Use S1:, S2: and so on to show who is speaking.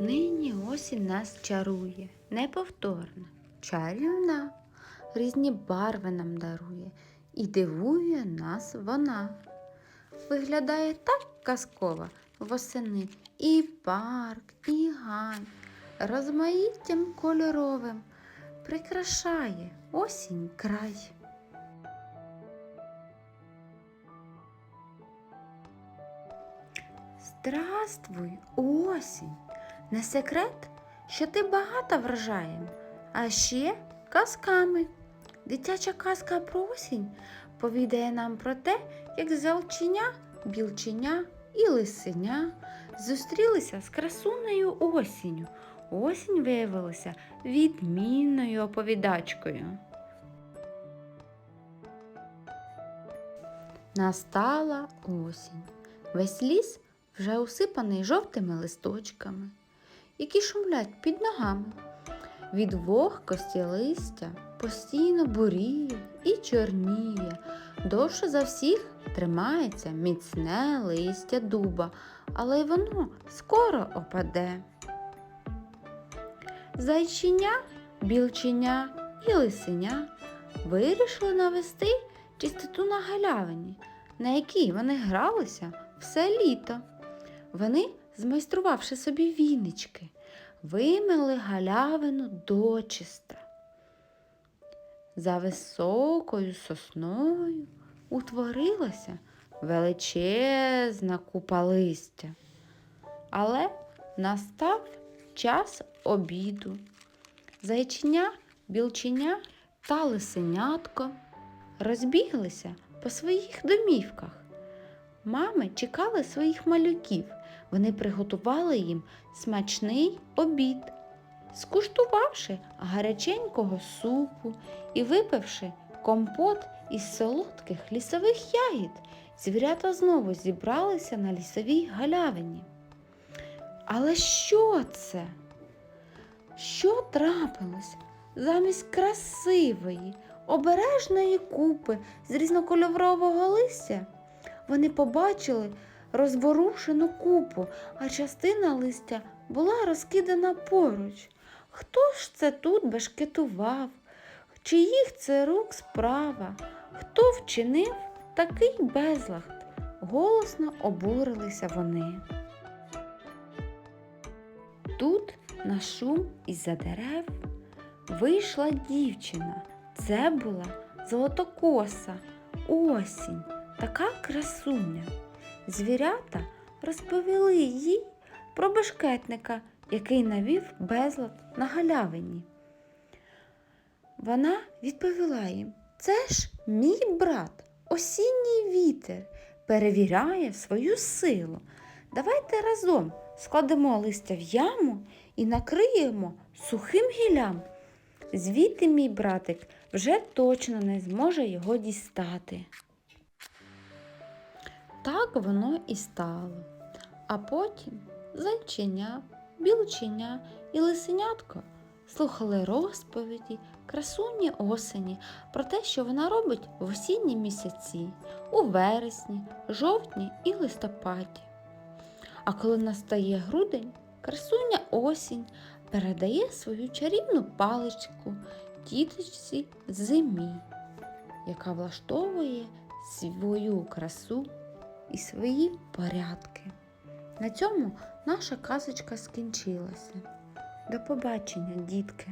S1: Нині осінь нас чарує, неповторна, чарівна, різні барви нам дарує і дивує нас вона. Виглядає так казково восени і парк, і гай, розмаїттям кольоровим прикрашає осінь край. Здравствуй, осінь! Не секрет, що ти багата вражаєм, а ще казками. Дитяча казка про осінь повідає нам про те, як зелченя, білченя і лисеня зустрілися з красунею осінню. Осінь виявилася відмінною оповідачкою. Настала осінь. Весь ліс вже усипаний жовтими листочками, які шумлять під ногами. Від вогкості листя постійно буріє і чорніє. Довше за всіх тримається міцне листя дуба, але й воно скоро опаде. Зайчиня, білченя і лисеня вирішили навести чистоту на галявині, на якій вони гралися все літо. Вони, змайструвавши собі вінички, вимили галявину дочиста. За високою сосною утворилася величезна купа листя. Але настав час обіду. Зайчиня, білченя та лисенятко розбіглися по своїх домівках. Мами чекали своїх малюків. Вони приготували їм смачний обід. Скуштувавши гаряченького супу і випивши компот із солодких лісових ягід, звірята знову зібралися на лісовій галявині. Але що це? Що трапилось замість красивої, обережної купи з різнокольорового листя? Вони побачили розворушену купу, а частина листя була розкидана поруч. Хто ж це тут бешкетував? Чиїх це рук справа? Хто вчинив такий безлад? Голосно обурилися вони. Тут на шум із-за дерев вийшла дівчина. Це була золотокоса, осінь, така красуня. Звірята розповіли їй про бешкетника, який навів безлад на галявині. Вона відповіла їм: Це ж мій брат, осінній вітер, перевіряє свою силу. Давайте разом складемо листя в яму і накриємо сухим гіллям. Звідти мій братик вже точно не зможе його дістати. Так воно і стало. А потім зайченя, білченя і лисенятко слухали розповіді красуні осені про те, що вона робить в осінні місяці, у вересні, жовтні і листопаді. А коли настає грудень, красуня осінь передає свою чарівну паличку тіточці зимі, яка влаштовує свою красу і свої порядки. На цьому наша казочка скінчилася. До побачення, дітки!